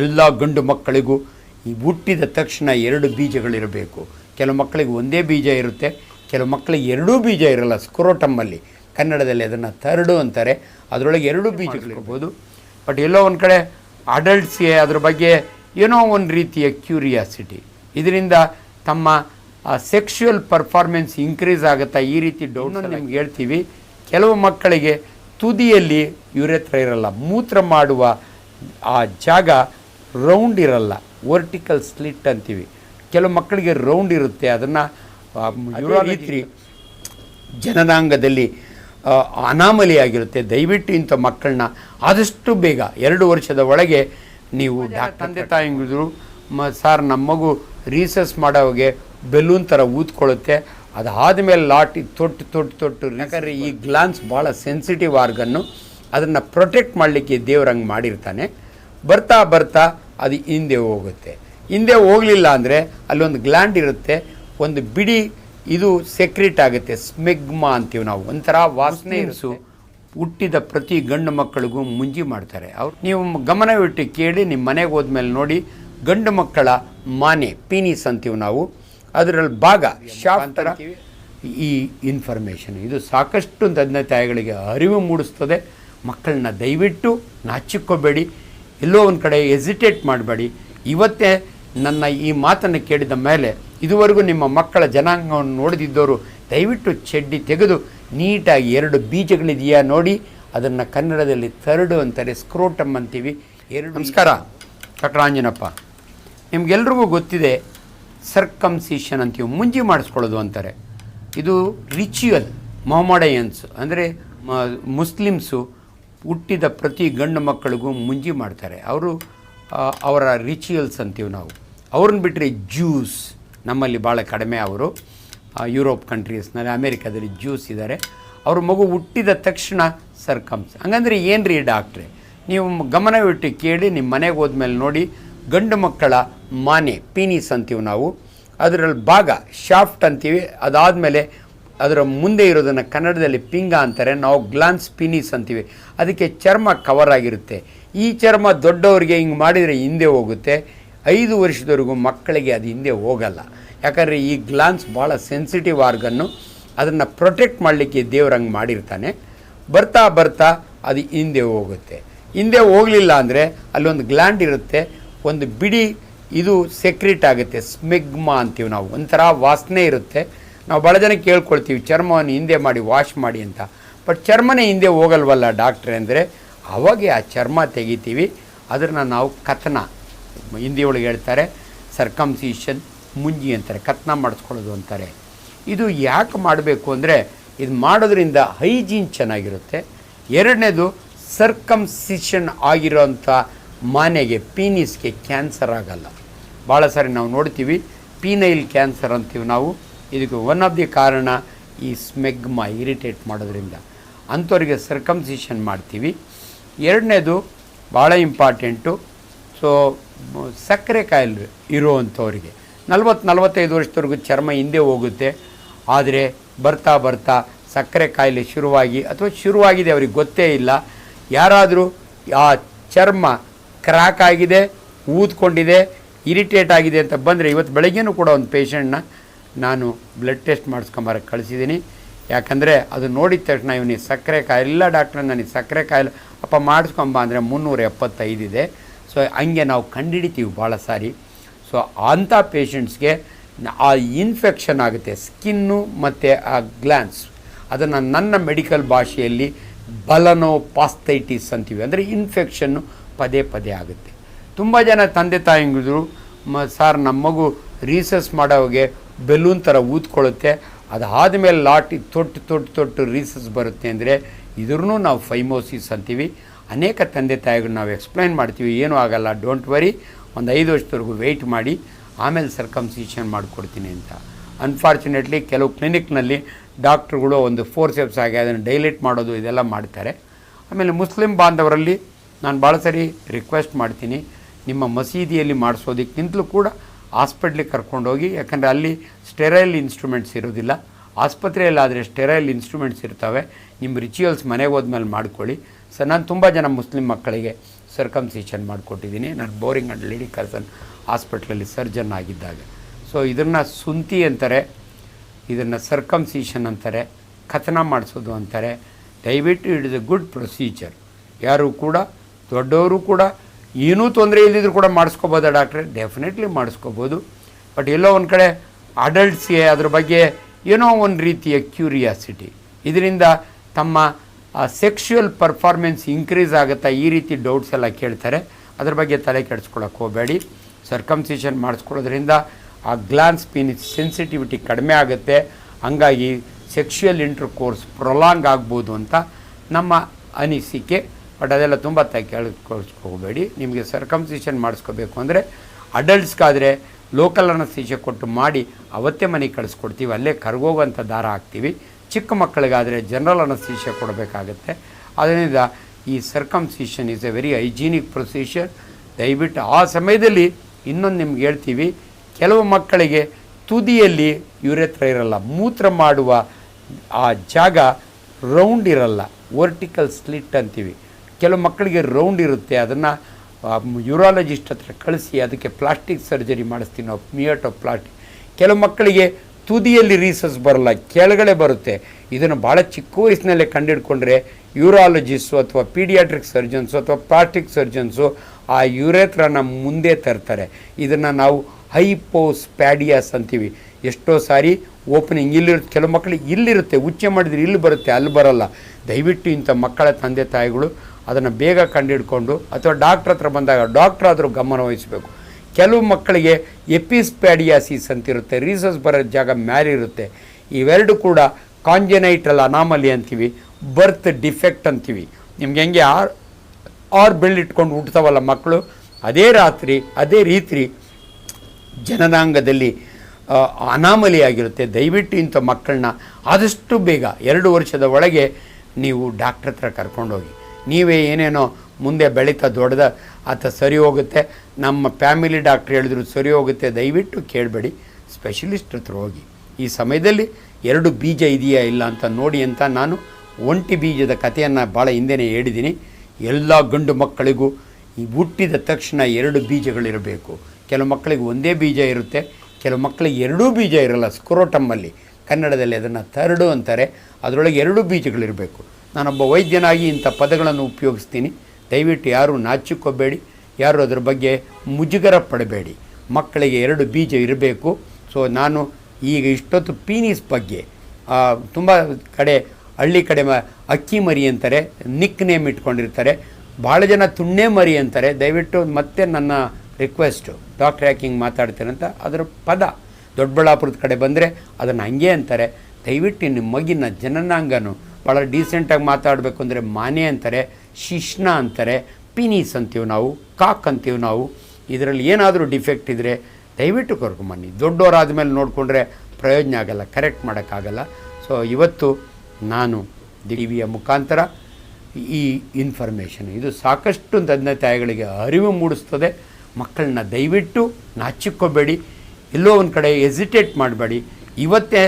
ಎಲ್ಲ ಗಂಡು ಮಕ್ಕಳಿಗೂ ಈ ಹುಟ್ಟಿದ ತಕ್ಷಣ ಎರಡು ಬೀಜಗಳಿರಬೇಕು. ಕೆಲವು ಮಕ್ಕಳಿಗೆ ಒಂದೇ ಬೀಜ ಇರುತ್ತೆ ಕೆಲವು ಮಕ್ಕಳಿಗೆ ಎರಡೂ ಬೀಜ ಇರಲ್ಲ ಸ್ಕ್ರೋಟಮ್ಮಲ್ಲಿ. ಕನ್ನಡದಲ್ಲಿ ಅದನ್ನು ತರಡು ಅಂತಾರೆ ಅದರೊಳಗೆ ಎರಡೂ ಬೀಜಗಳಿರ್ಬೋದು. ಬಟ್ ಎಲ್ಲೋ ಒಂದು ಕಡೆ ಅಡಲ್ಟ್ಸ್ಗೆ ಅದ್ರ ಬಗ್ಗೆ ಏನೋ ಒಂದು ರೀತಿಯ ಕ್ಯೂರಿಯಾಸಿಟಿ ಇದರಿಂದ ತಮ್ಮ ಸೆಕ್ಷುವಲ್ ಪರ್ಫಾರ್ಮೆನ್ಸ್ ಇನ್ಕ್ರೀಸ್ ಆಗುತ್ತಾ ಈ ರೀತಿ ಡೌನ್ ನಿಮ್ಗೆ ಹೇಳ್ತೀವಿ. ಕೆಲವು ಮಕ್ಕಳಿಗೆ ತುದಿಯಲ್ಲಿ ಯುರೆತ್ರ ಇರಲ್ಲ ಮೂತ್ರ ಮಾಡುವ ಆ ಜಾಗ ರೌಂಡ್ ಇರಲ್ಲ ವರ್ಟಿಕಲ್ ಸ್ಲಿಟ್ ಅಂತೀವಿ. ಕೆಲವು ಮಕ್ಕಳಿಗೆ ರೌಂಡ್ ಇರುತ್ತೆ ಅದನ್ನು ರೀತಿ ಜನನಾಂಗದಲ್ಲಿ ಅನಾಮಲಿಯಾಗಿರುತ್ತೆ ಅನಾಮಲಿ ಆಗಿರುತ್ತೆ. ದಯವಿಟ್ಟು ಇಂಥ ಮಕ್ಕಳನ್ನ ಆದಷ್ಟು ಬೇಗ ಎರಡು ವರ್ಷದ ಒಳಗೆ ನೀವು ಡಾಕ್ಟರ್ ತಂದೆ ತಾಯಿಗಳು ಮ ಸರ್ ನಮ್ಮ ಮಗು ರೀಸಸ್ ಮಾಡೋವಾಗೆ ಬೆಲೂನ್ ಥರ ಊದ್ಕೊಳ್ಳುತ್ತೆ. ಅದಾದಮೇಲೆ ಲಾಟಿ ತೊಟ್ಟು ತೊಟ್ಟು ತೊಟ್ಟು ಯಾಕಂದರೆ ಈ ಗ್ಲಾನ್ಸ್ ಭಾಳ ಸೆನ್ಸಿಟಿವ್ ಆರ್ಗನ್ನು ಅದನ್ನು ಪ್ರೊಟೆಕ್ಟ್ ಮಾಡಲಿಕ್ಕೆ ದೇವ್ರಂಗೆ ಮಾಡಿರ್ತಾನೆ. ಬರ್ತಾ ಬರ್ತಾ ಅದು ಹಿಂದೆ ಹೋಗುತ್ತೆ. ಹಿಂದೆ ಹೋಗಲಿಲ್ಲ ಅಂದರೆ ಅಲ್ಲೊಂದು ಗ್ಲ್ಯಾಂಡ್ ಇರುತ್ತೆ ಒಂದು ಬಿಡಿ ಇದು ಸೆಕ್ರೆಟ್ ಆಗುತ್ತೆ ಸ್ಮೆಗ್ಮಾ ಅಂತೀವಿ ನಾವು. ಒಂಥರ ವಾಸನೆ ಇರಿಸು ಹುಟ್ಟಿದ ಪ್ರತಿ ಗಂಡು ಮಕ್ಕಳಿಗೂ ಮುಂಜಿ ಮಾಡ್ತಾರೆ. ಅವ್ರು ನೀವು ಗಮನವಿಟ್ಟು ಕೇಳಿ ನಿಮ್ಮ ಮನೆಗೆ ಹೋದ್ಮೇಲೆ ನೋಡಿ ಗಂಡು ಮಕ್ಕಳ ಮಾನೆ ಪೀನಿಸ್ ಅಂತೀವಿ ನಾವು. ಅದರಲ್ಲಿ ಭಾಗ ಶಾಂತರ ಈ ಇನ್ಫಾರ್ಮೇಷನ್ ಇದು ಸಾಕಷ್ಟು ತಂದೆ ತಾಯಿಗಳಿಗೆ ಅರಿವು ಮೂಡಿಸ್ತದೆ. ಮಕ್ಕಳನ್ನ ದಯವಿಟ್ಟು ನಾಚಿಕ್ಕೋಬೇಡಿ. ಎಲ್ಲೋ ಒಂದು ಕಡೆ ಎಸಿಟೇಟ್ ಮಾಡಬೇಡಿ. ಇವತ್ತೇ ನನ್ನ ಈ ಮಾತನ್ನು ಕೇಳಿದ ಮೇಲೆ ಇದುವರೆಗೂ ನಿಮ್ಮ ಮಕ್ಕಳ ಜನಾಂಗವನ್ನು ನೋಡಿದಿದ್ದವರು ದಯವಿಟ್ಟು ಚಡ್ಡಿ ತೆಗೆದು ನೀಟಾಗಿ ಎರಡು ಬೀಜಗಳಿದೆಯಾ ನೋಡಿ. ಅದನ್ನು ಕನ್ನಡದಲ್ಲಿ ತರಡು ಅಂತಾರೆ ಸ್ಕ್ರೋಟಮ್ ಅಂತೀವಿ. ಎರಡು ನಮಸ್ಕಾರ ಡಾಕ್ಟರ್ ಆಂಜನಪ್ಪ ನಿಮಗೆಲ್ರಿಗೂ ಗೊತ್ತಿದೆ ಸರ್ಕಮ್ಸಿಷನ್ ಅಂತೀವಿ ಮುಂಜಿ ಮಾಡಿಸ್ಕೊಳ್ಳೋದು ಅಂತಾರೆ. ಇದು ರಿಚುವಲ್ ಮೊಹಮಡಯನ್ಸ್ ಅಂದರೆ ಮುಸ್ಲಿಮ್ಸು ಹುಟ್ಟಿದ ಪ್ರತಿ ಗಂಡು ಮಕ್ಕಳಿಗೂ ಮುಂಜಿ ಮಾಡ್ತಾರೆ. ಅವರು ಅವರ ರಿಚುವಲ್ಸ್ ಅಂತೀವಿ ನಾವು. ಅವ್ರನ್ನ ಬಿಟ್ಟರೆ ಜ್ಯೂಸ್ ನಮ್ಮಲ್ಲಿ ಭಾಳ ಕಡಿಮೆ ಅವರು. ಯುರೋಪ್ ಕಂಟ್ರೀಸ್ನಲ್ಲಿ ಅಮೇರಿಕಾದಲ್ಲಿ ಜ್ಯೂಸ್ ಇದ್ದಾರೆ. ಅವ್ರ ಮಗು ಹುಟ್ಟಿದ ತಕ್ಷಣ ಸರ್ಕಮ್ಸ್ ಹಂಗಂದ್ರೆ ಏನು ರೀ ಡಾಕ್ಟ್ರೆ ನೀವು ಗಮನವಿಟ್ಟು ಕೇಳಿ, ನಿಮ್ಮ ಮನೆಗೆ ಹೋದ್ಮೇಲೆ ನೋಡಿ, ಗಂಡು ಮಕ್ಕಳ ಮಾನೆ ಪೀನಿಸ್ ಅಂತೀವಿ ನಾವು. ಅದರಲ್ಲಿ ಭಾಗ ಶಾಫ್ಟ್ ಅಂತೀವಿ. ಅದಾದಮೇಲೆ ಅದರ ಮುಂದೆ ಇರೋದನ್ನು ಕನ್ನಡದಲ್ಲಿ ಪಿಂಗ ಅಂತಾರೆ. ನಾವು ಗ್ಲಾನ್ಸ್ ಪಿನಿಸ್ ಅಂತೀವಿ. ಅದಕ್ಕೆ ಚರ್ಮ ಕವರ್ ಆಗಿರುತ್ತೆ. ಈ ಚರ್ಮ ದೊಡ್ಡವರಿಗೆ ಹಿಂಗೆ ಮಾಡಿದರೆ ಹಿಂದೆ ಹೋಗುತ್ತೆ. ಐದು ವರ್ಷದವರೆಗೂ ಮಕ್ಕಳಿಗೆ ಅದು ಹಿಂದೆ ಹೋಗಲ್ಲ. ಯಾಕಂದರೆ ಈ ಗ್ಲಾನ್ಸ್ ಭಾಳ ಸೆನ್ಸಿಟಿವ್ ಆರ್ಗನ್ನು ಅದನ್ನು ಪ್ರೊಟೆಕ್ಟ್ ಮಾಡಲಿಕ್ಕೆ ದೇವ್ರಂಗೆ ಮಾಡಿರ್ತಾನೆ. ಬರ್ತಾ ಬರ್ತಾ ಅದು ಹಿಂದೆ ಹೋಗುತ್ತೆ. ಹಿಂದೆ ಹೋಗಲಿಲ್ಲ ಅಂದರೆ ಅಲ್ಲೊಂದು ಗ್ಲ್ಯಾಂಡ್ ಇರುತ್ತೆ. ಒಂದು ಬಿಡಿ ಇದು ಸೆಕ್ರೆಟ್ ಆಗುತ್ತೆ. ಸ್ಮೆಗ್ಮಾ ಅಂತೀವಿ ನಾವು. ಒಂಥರ ವಾಸನೆ ಇರುತ್ತೆ. ನಾವು ಭಾಳ ಜನ ಕೇಳ್ಕೊಳ್ತೀವಿ, ಚರ್ಮವನ್ನು ಹಿಂದೆ ಮಾಡಿ ವಾಶ್ ಮಾಡಿ ಅಂತ. ಬಟ್ ಚರ್ಮನೇ ಹಿಂದೆ ಹೋಗಲ್ವಲ್ಲ ಡಾಕ್ಟ್ರೆ ಅಂದರೆ, ಅವಾಗೆ ಆ ಚರ್ಮ ತೆಗಿತೀವಿ. ಅದನ್ನು ನಾವು ಕಥನ, ಹಿಂದಿ ಒಳಗೆ ಹೇಳ್ತಾರೆ ಸರ್ಕಮ್ಸಿಷನ್ ಮುಂಜಿ ಅಂತಾರೆ, ಕಥನ ಮಾಡಿಸ್ಕೊಳ್ಳೋದು ಅಂತಾರೆ. ಇದು ಯಾಕೆ ಮಾಡಬೇಕು ಅಂದರೆ, ಇದು ಮಾಡೋದ್ರಿಂದ ಹೈಜೀನ್ ಚೆನ್ನಾಗಿರುತ್ತೆ. ಎರಡನೇದು ಸರ್ಕಮ್ಸಿಷನ್ ಆಗಿರೋಂಥ ಮಾನೆಗೆ ಪೀನಿಸ್ಗೆ ಕ್ಯಾನ್ಸರ್ ಆಗಲ್ಲ. ಭಾಳ ಸಾರಿ ನಾವು ನೋಡ್ತೀವಿ ಪೀನೈಲ್ ಕ್ಯಾನ್ಸರ್ ಅಂತೀವಿ ನಾವು. ಇದಕ್ಕೆ ಒನ್ ಆಫ್ ದಿ ಕಾರಣ ಈ ಸ್ಮೆಗ್ಮಾ ಇರಿಟೇಟ್ ಮಾಡೋದ್ರಿಂದ. ಅಂಥವ್ರಿಗೆ ಸರ್ಕಮ್ಸಿಷನ್ ಮಾಡ್ತೀವಿ. ಎರಡನೇದು ಭಾಳ ಇಂಪಾರ್ಟೆಂಟು ಸೊ ಸಕ್ಕರೆ ಕಾಯಿಲೆ ಇರುವಂಥವ್ರಿಗೆ. ನಲ್ವತ್ತು ನಲವತ್ತೈದು ವರ್ಷದವರೆಗೂ ಚರ್ಮ ಹಿಂದೆ ಹೋಗುತ್ತೆ. ಆದರೆ ಬರ್ತಾ ಬರ್ತಾ ಸಕ್ಕರೆ ಕಾಯಿಲೆ ಶುರುವಾಗಿ ಅಥವಾ ಶುರುವಾಗಿದೆ ಅವ್ರಿಗೆ ಗೊತ್ತೇ ಇಲ್ಲ. ಯಾರಾದರೂ ಆ ಚರ್ಮ ಕ್ರ್ಯಾಕ್ ಆಗಿದೆ, ಊದ್ಕೊಂಡಿದೆ ಇರಿಟೇಟ್ ಆಗಿದೆ ಅಂತ ಬಂದರೆ ಇವತ್ತು ಬೆಳಗ್ಗೆನೂ ಕೂಡ ಒಂದು ಪೇಷಂಟ್ನ ನಾನು ಬ್ಲಡ್ ಟೆಸ್ಟ್ ಮಾಡಿಸ್ಕೊಂಬರಕ್ಕೆ ಕಳಿಸಿದ್ದೀನಿ. ಯಾಕಂದರೆ ಅದು ನೋಡಿದ ತಕ್ಷಣ ಇವನಿಗೆ ಸಕ್ಕರೆ ಕಾಯಿಲೆ ಎಲ್ಲ ನನಗೆ ಸಕ್ಕರೆ ಕಾಯಿಲೆ ಅಪ್ಪ ಮಾಡಿಸ್ಕೊಂಬ ಅಂದರೆ ಮುನ್ನೂರ ಎಪ್ಪತ್ತೈದಿದೆ ಸೊ ಹಂಗೆ ನಾವು ಕಂಡುಹಿಡಿತೀವಿ ಭಾಳ ಸಾರಿ. ಸೊ ಅಂಥ ಪೇಷಂಟ್ಸ್ಗೆ ಆ ಇನ್ಫೆಕ್ಷನ್ ಆಗುತ್ತೆ ಸ್ಕಿನ್ನು ಮತ್ತು ಆ ಗ್ಲ್ಯಾನ್ಸ್ ಅದನ್ನು ನನ್ನ ಮೆಡಿಕಲ್ ಭಾಷೆಯಲ್ಲಿ ಬಲನೋ ಪಾಸ್ತೈಟಿಸ್ ಅಂತೀವಿ. ಅಂದರೆ ಇನ್ಫೆಕ್ಷನ್ನು ಪದೇ ಪದೇ ಆಗುತ್ತೆ. ತುಂಬ ಜನ ತಂದೆ ತಾಯಿಂಗಿದ್ರು ಮ, ಸಾರ್ ನಮ್ಮ ಮಗು ರೀಸಸ್ ಮಾಡೋವಾಗೆ ಬೆಲೂನ್ ಥರ ಊದ್ಕೊಳ್ಳುತ್ತೆ. ಅದಾದಮೇಲೆ ಲಾಟಿ ತೊಟ್ಟು ತೊಟ್ಟು ತೊಟ್ಟು ರೀಸಸ್ ಬರುತ್ತೆ ಅಂದರೆ ಇದ್ರೂ ನಾವು ಫೈಮೋಸಿಸ್ ಅಂತೀವಿ. ಅನೇಕ ತಂದೆ ತಾಯಿಗಳು ನಾವು ಎಕ್ಸ್ಪ್ಲೈನ್ ಮಾಡ್ತೀವಿ, ಏನೂ ಆಗಲ್ಲ, ಡೋಂಟ್ ವರಿ, ಒಂದು ಐದು ವರ್ಷದವರೆಗೂ ವೆಯ್ಟ್ ಮಾಡಿ, ಆಮೇಲೆ ಸರ್ಕಮ್ಸಿಷನ್ ಮಾಡಿಕೊಡ್ತೀನಿ ಅಂತ. ಅನ್ಫಾರ್ಚುನೇಟ್ಲಿ ಕೆಲವು ಕ್ಲಿನಿಕ್ನಲ್ಲಿ ಡಾಕ್ಟ್ರುಗಳು ಒಂದು ಫೋರ್ಸೆಪ್ಸ್ ಆಗಿ ಅದನ್ನು ಡೈಲೇಟ್ ಮಾಡೋದು ಇದೆಲ್ಲ ಮಾಡ್ತಾರೆ. ಆಮೇಲೆ ಮುಸ್ಲಿಂ ಬಾಂಧವರಲ್ಲಿ ನಾನು ಭಾಳ ಸರಿ ರಿಕ್ವೆಸ್ಟ್ ಮಾಡ್ತೀನಿ, ನಿಮ್ಮ ಮಸೀದಿಯಲ್ಲಿ ಮಾಡಿಸೋದಕ್ಕಿಂತಲೂ ಕೂಡ ಹಾಸ್ಪಿಟ್ಲಿಗೆ ಕರ್ಕೊಂಡೋಗಿ, ಯಾಕಂದರೆ ಅಲ್ಲಿ ಸ್ಟೆರೈಲ್ ಇನ್ಸ್ಟ್ರೂಮೆಂಟ್ಸ್ ಇರೋದಿಲ್ಲ. ಆಸ್ಪತ್ರೆಯಲ್ಲಾದರೆ ಸ್ಟೆರೈಲ್ ಇನ್ಸ್ಟ್ರೂಮೆಂಟ್ಸ್ ಇರ್ತವೆ. ನಿಮ್ಮ ರಿಚುವಲ್ಸ್ ಮನೆಗೆ ಹೋದ್ಮೇಲೆ ಮಾಡ್ಕೊಳ್ಳಿ. ಸರ್, ನಾನು ತುಂಬ ಜನ ಮುಸ್ಲಿಂ ಮಕ್ಕಳಿಗೆ ಸರ್ಕಮ್ಸಿಷನ್ ಮಾಡಿಕೊಟ್ಟಿದ್ದೀನಿ. ನಾನು ಬೋರಿಂಗ್ ಆ್ಯಂಡ್ ಲೇಡಿ ಕರ್ಸನ್ ಹಾಸ್ಪಿಟ್ಲಲ್ಲಿ ಸರ್ಜನ್ ಆಗಿದ್ದಾಗ. ಸೊ ಇದನ್ನು ಸುಂತಿ ಅಂತಾರೆ, ಇದನ್ನು ಸರ್ಕಮ್ಸಿಷನ್ ಅಂತಾರೆ, ಕಥನ ಮಾಡಿಸೋದು ಅಂತಾರೆ. ದಯವಿಟ್ಟು it is a good procedure. ಯಾರು ಕೂಡ ದೊಡ್ಡವರು ಕೂಡ ಏನೂ ತೊಂದರೆ ಇಲ್ಲದಿದ್ರು ಕೂಡ ಮಾಡಿಸ್ಕೋಬೋದಾ ಡಾಕ್ಟ್ರೆ? ಡೆಫಿನೆಟ್ಲಿ ಮಾಡಿಸ್ಕೋಬೋದು. ಬಟ್ ಎಲ್ಲೋ ಒಂದು ಕಡೆ ಅಡಲ್ಟ್ಸ್ಗೆ ಅದ್ರ ಬಗ್ಗೆ ಏನೋ ಒಂದು ರೀತಿಯ ಕ್ಯೂರಿಯಾಸಿಟಿ ಇದರಿಂದ ತಮ್ಮ ಸೆಕ್ಷುಯಲ್ ಪರ್ಫಾರ್ಮೆನ್ಸ್ ಇನ್ಕ್ರೀಸ್ ಆಗುತ್ತಾ ಈ ರೀತಿ ಡೌಟ್ಸ್ ಎಲ್ಲ ಕೇಳ್ತಾರೆ. ಅದ್ರ ಬಗ್ಗೆ ತಲೆ ಕೆಡಿಸ್ಕೊಳಕ್ಕೆ ಹೋಗಬೇಡಿ. ಸರ್ಕಮ್ಸಿಷನ್ ಮಾಡಿಸ್ಕೊಳ್ಳೋದ್ರಿಂದ ಆ ಗ್ಲಾನ್ಸ್ ಪೀನಿ ಸೆನ್ಸಿಟಿವಿಟಿ ಕಡಿಮೆ ಆಗುತ್ತೆ. ಹಂಗಾಗಿ ಸೆಕ್ಷುಯಲ್ ಇಂಟರ್ ಕೋರ್ಸ್ ಪ್ರೊಲಾಂಗ್ ಆಗ್ಬೋದು ಅಂತ ನಮ್ಮ ಅನಿಸಿಕೆ. ಬಟ್ ಅದೆಲ್ಲ ತುಂಬ ತ ಕೇಳಿಸ್ಕೋಬೇಡಿ ನಿಮಗೆ ಸರ್ಕಮ್ಸಿಷನ್ ಮಾಡಿಸ್ಕೋಬೇಕು ಅಂದರೆ ಅಡಲ್ಟ್ಸ್ಗಾದರೆ ಲೋಕಲ್ ಅನಸ್ತೀಶ ಕೊಟ್ಟು ಮಾಡಿ ಅವತ್ತೇ ಮನೆಗೆ ಕಳಿಸ್ಕೊಡ್ತೀವಿ. ಅಲ್ಲೇ ಕರ್ಗೋಗುವಂಥ ದಾರ ಹಾಕ್ತೀವಿ. ಚಿಕ್ಕ ಮಕ್ಕಳಿಗಾದರೆ ಜನರಲ್ ಅನಸ್ತೀಶ ಕೊಡಬೇಕಾಗತ್ತೆ. ಅದರಿಂದ ಈ circumcision is a very hygienic procedure ದಯವಿಟ್ಟು ಆ ಸಮಯದಲ್ಲಿ ಇನ್ನೊಂದು ನಿಮ್ಗೆ ಹೇಳ್ತೀವಿ. ಕೆಲವು ಮಕ್ಕಳಿಗೆ ತುದಿಯಲ್ಲಿ ಯೂರೆತ್ರ ಇರಲ್ಲ. ಮೂತ್ರ ಮಾಡುವ ಆ ಜಾಗ ರೌಂಡ್ ಇರಲ್ಲ. ವರ್ಟಿಕಲ್ ಸ್ಲಿಟ್ ಅಂತೀವಿ. ಕೆಲವು ಮಕ್ಕಳಿಗೆ ರೌಂಡ್ ಇರುತ್ತೆ, ಅದನ್ನು ಯೂರಾಲಜಿಸ್ಟ್ ಹತ್ರ ಕಳಿಸಿ, ಅದಕ್ಕೆ ಪ್ಲಾಸ್ಟಿಕ್ ಸರ್ಜರಿ ಮಾಡಿಸ್ತೀವಿ ನಾವು ಮಿಯೋಟೋ ಪ್ಲಾಸ್ಟಿಕ್ ಕೆಲವು ಮಕ್ಕಳಿಗೆ ತುದಿಯಲ್ಲಿ ರೀಸಸ್ ಬರಲ್ಲ, ಕೆಳಗಡೆ ಬರುತ್ತೆ. ಇದನ್ನು ಭಾಳ ಚಿಕ್ಕ ವಯಸ್ಸಿನಲ್ಲೇ ಕಂಡುಹಿಡ್ಕೊಂಡ್ರೆ ಯೂರಾಲಜಿಸ್ಟು ಅಥವಾ ಪೀಡಿಯಾಟ್ರಿಕ್ ಸರ್ಜನ್ಸು ಅಥವಾ ಪ್ಲಾಸ್ಟಿಕ್ ಸರ್ಜನ್ಸು ಆ ಯುರೇತ್ರನ ಮುಂದೆ ತರ್ತಾರೆ. ಇದನ್ನು ನಾವು ಹೈಪೋಸ್ ಪ್ಯಾಡಿಯಾಸ್ ಅಂತೀವಿ. ಎಷ್ಟೋ ಸಾರಿ ಓಪನಿಂಗ್ ಇಲ್ಲಿರುತ್ತೆ, ಕೆಲವು ಮಕ್ಕಳಿಗೆ ಇಲ್ಲಿರುತ್ತೆ, ಉಚ್ಚೆ ಮಾಡಿದರೆ ಇಲ್ಲಿ ಬರುತ್ತೆ, ಅಲ್ಲಿ ಬರಲ್ಲ. ದಯವಿಟ್ಟು ಇಂಥ ಮಕ್ಕಳ ತಂದೆ ತಾಯಿಗಳು ಅದನ್ನು ಬೇಗ ಕಂಡುಹಿಡ್ಕೊಂಡು ಅಥವಾ ಡಾಕ್ಟ್ರ್ ಹತ್ರ ಬಂದಾಗ ಡಾಕ್ಟ್ರ್ ಆದರೂ ಗಮನ ವಹಿಸಬೇಕು. ಕೆಲವು ಮಕ್ಕಳಿಗೆ ಎಪಿಸ್ಪ್ಯಾಡಿಯಾಸಿಸ್ ಅಂತಿರುತ್ತೆ ರೀಸಸ್ ಬರೋ ಜಾಗ ಮ್ಯಾಲಿರುತ್ತೆ ಇವೆರಡು ಕೂಡ ಕಾಂಜೆನೈಟಲ್ ಅನಾಮಲಿ ಅಂತೀವಿ ಬರ್ತ್ ಡಿಫೆಕ್ಟ್ ಅಂತೀವಿ. ನಿಮ್ಗೆ ಹೆಂಗೆ ಆರ್ ಆರ್ ಬೆಳ್ಳಿಟ್ಕೊಂಡು ಹುಟ್ತಾವಲ್ಲ ಮಕ್ಕಳು, ಅದೇ ರಾತ್ರಿ, ಅದೇ ರೀತಿ ಜನನಾಂಗದಲ್ಲಿ ಅನಾಮಲಿ ಆಗಿರುತ್ತೆ. ದಯವಿಟ್ಟು ಇಂಥ ಮಕ್ಕಳನ್ನ ಆದಷ್ಟು ಬೇಗ, ಎರಡು ವರ್ಷದ ಒಳಗೆ ನೀವು ಡಾಕ್ಟ್ರ್ ಹತ್ರ ಕರ್ಕೊಂಡೋಗಿ. ನೀವೇ ಏನೇನೋ ಮುಂದೆ ಬೆಳೀತಾ ದೊಡ್ಡದ, ಆತ ಸರಿ ಹೋಗುತ್ತೆ. ನಮ್ಮ ಫ್ಯಾಮಿಲಿ ಡಾಕ್ಟ್ರ್ ಹೇಳಿದ್ರು ಸರಿ ಹೋಗುತ್ತೆ. ದಯವಿಟ್ಟು ಕೇಳಬೇಡಿ. ಸ್ಪೆಷಲಿಸ್ಟ್ ಹತ್ರ ಹೋಗಿ. ಈ ಸಮಯದಲ್ಲಿ ಎರಡು ಬೀಜ ಇದೆಯಾ ಇಲ್ಲ ಅಂತ ನೋಡಿ ಅಂತ ನಾನು ಒಂಟಿ ಬೀಜದ ಕಥೆಯನ್ನು ಭಾಳ ಹಿಂದೆನೇ ಹೇಳಿದ್ದೀನಿ. ಎಲ್ಲ ಗಂಡು ಮಕ್ಕಳಿಗೂ ಈ ಹುಟ್ಟಿದ ತಕ್ಷಣ ಎರಡು ಬೀಜಗಳಿರಬೇಕು. ಕೆಲವು ಮಕ್ಕಳಿಗೆ ಒಂದೇ ಬೀಜ ಇರುತ್ತೆ. ಕೆಲವು ಮಕ್ಕಳಿಗೆ ಎರಡೂ ಬೀಜ ಇರಲ್ಲ, ಸ್ಕ್ರೋಟಮ್ಮಲ್ಲಿ. ಕನ್ನಡದಲ್ಲಿ ಅದನ್ನು ತರಡು ಅಂತಾರೆ. ಅದರೊಳಗೆ ಎರಡೂ ಬೀಜಗಳಿರಬೇಕು. ನಾನೊಬ್ಬ ವೈದ್ಯನಾಗಿ ಇಂಥ ಪದಗಳನ್ನು ಉಪಯೋಗಿಸ್ತೀನಿ. ದಯವಿಟ್ಟು ಯಾರೂ ನಾಚಿಕೋಬೇಡಿ. ಯಾರು ಅದರ ಬಗ್ಗೆ ಮುಜುಗರ ಪಡಬೇಡಿ. ಮಕ್ಕಳಿಗೆ ಎರಡು ಬೀಜ ಇರಬೇಕು. ಸೊ, ನಾನು ಈಗ ಇಷ್ಟೊತ್ತು ಪೀನಿಸ್ ಬಗ್ಗೆ ತುಂಬ ಕಡೆ, ಹಳ್ಳಿ ಕಡೆ ಅಕ್ಕಿ ಮರಿ ಅಂತಾರೆ, ನಿಕ್ ನೇಮ್ ಇಟ್ಕೊಂಡಿರ್ತಾರೆ. ಭಾಳ ಜನ ತುಣ್ಣೆ ಮರಿ ಅಂತಾರೆ. ದಯವಿಟ್ಟು ಮತ್ತೆ ನನ್ನ ರಿಕ್ವೆಸ್ಟು, ಡಾಕ್ಟ್ರ್ ಮಾತಾಡ್ತಾರೆ ಅಂತ ಅದರ ಪದ ದೊಡ್ಡಬಳ್ಳಾಪುರದ ಕಡೆ ಬಂದರೆ ಅದನ್ನು ಹಂಗೆ ಅಂತಾರೆ. ದಯವಿಟ್ಟು ನಿಮ್ಮ ಮಗಿನ ಜನನಾಂಗನು ಭಾಳ ಡೀಸೆಂಟಾಗಿ ಮಾತಾಡಬೇಕು ಅಂದರೆ ಮಾನೆ ಅಂತಾರೆ ಶಿಶ್ನ ಅಂತಾರೆ, ಪಿನೀಸ್ ಅಂತೀವಿ ನಾವು, ಕಾಕ್ ಅಂತೀವಿ ನಾವು. ಇದರಲ್ಲಿ ಏನಾದರೂ ಡಿಫೆಕ್ಟ್ ಇದ್ದರೆ ದಯವಿಟ್ಟು ಕರ್ಕೊಂಬನ್ನಿ ದೊಡ್ಡವರಾದ ಮೇಲೆ ನೋಡಿಕೊಂಡ್ರೆ ಪ್ರಯೋಜನ ಆಗಲ್ಲ ಕರೆಕ್ಟ್ ಮಾಡೋಕ್ಕಾಗಲ್ಲ ಸೊ ಇವತ್ತು ನಾನು ಟಿ ವಿಯ ಮುಖಾಂತರ ಈ ಇನ್ಫಾರ್ಮೇಷನ್ ಇದು ಸಾಕಷ್ಟು ತಂದೆ ತಾಯಿಗಳಿಗೆ ಅರಿವು ಮೂಡಿಸ್ತದೆ. ಮಕ್ಕಳನ್ನ ದಯವಿಟ್ಟು ನಾಚಿಕ್ಕೋಬೇಡಿ. ಎಲ್ಲೋ ಒಂದು ಕಡೆ ಎಸಿಟೇಟ್ ಮಾಡಬೇಡಿ. ಇವತ್ತೇ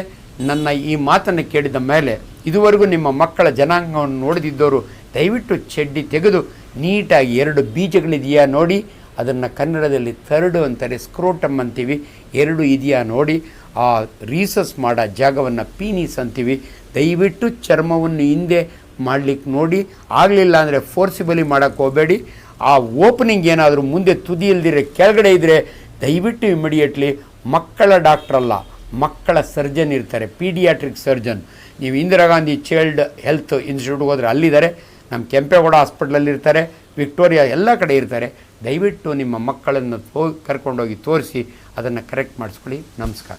ನನ್ನ ಈ ಮಾತನ್ನು ಕೇಳಿದ ಮೇಲೆ ಇದುವರೆಗೂ ನಿಮ್ಮ ಮಕ್ಕಳ ಜನಾಂಗವನ್ನು ನೋಡಿದಿದ್ದವರು ದಯವಿಟ್ಟು ಚಡ್ಡಿ ತೆಗೆದು ನೀಟಾಗಿ ಎರಡು ಬೀಜಗಳಿದೆಯಾ ನೋಡಿ, ಅದನ್ನು ಕನ್ನಡದಲ್ಲಿ ತರ್ಡು ಅಂತಾರೆ, ಸ್ಕ್ರೋಟಮ್ ಅಂತೀವಿ, ಎರಡು ಇದೆಯಾ ನೋಡಿ, ಆ ರೀಸಸ್ ಮಾಡೋ ಜಾಗವನ್ನು ಪೀನೀಸ್ ಅಂತೀವಿ. ದಯವಿಟ್ಟು ಚರ್ಮವನ್ನು ಹಿಂದೆ ಮಾಡಲಿಕ್ಕೆ ನೋಡಿ, ಆಗಲಿಲ್ಲ ಅಂದರೆ ಫೋರ್ಸಿಬಲಿ ಮಾಡೋಕ್ಕೆ ಹೋಗಬೇಡಿ. ಆ ಓಪನಿಂಗ್ ಏನಾದರೂ ಮುಂದೆ ತುದಿ ಇಲ್ದಿರೆ ಕೆಳಗಡೆ ಇದ್ದರೆ ದಯವಿಟ್ಟು ಇಮಿಡಿಯೇಟ್ಲಿ ಮಕ್ಕಳ ಡಾಕ್ಟ್ರಲ್ಲ ಮಕ್ಕಳ ಸರ್ಜನ್ ಇರ್ತಾರೆ ಪೀಡಿಯಾಟ್ರಿಕ್ ಸರ್ಜನ್ ನೀವು ಇಂದಿರಾ ಗಾಂಧಿ ಚೈಲ್ಡ್ ಹೆಲ್ತ್ ಇನ್ಸ್ಟಿಟ್ಯೂಟ್ಗೆ ಹೋದರೆ ಅಲ್ಲಿದ್ದಾರೆ, ನಮ್ಮ ಕೆಂಪೇಗೌಡ ಹಾಸ್ಪಿಟ್ಲಲ್ಲಿ ಇರ್ತಾರೆ ವಿಕ್ಟೋರಿಯಾ ಎಲ್ಲ ಕಡೆ ಇರ್ತಾರೆ. ದಯವಿಟ್ಟು ನಿಮ್ಮ ಮಕ್ಕಳನ್ನು ತೋ, ಕರ್ಕೊಂಡೋಗಿ ತೋರಿಸಿ, ಅದನ್ನು ಕರೆಕ್ಟ್ ಮಾಡಿಸ್ಕೊಳ್ಳಿ. ನಮಸ್ಕಾರ.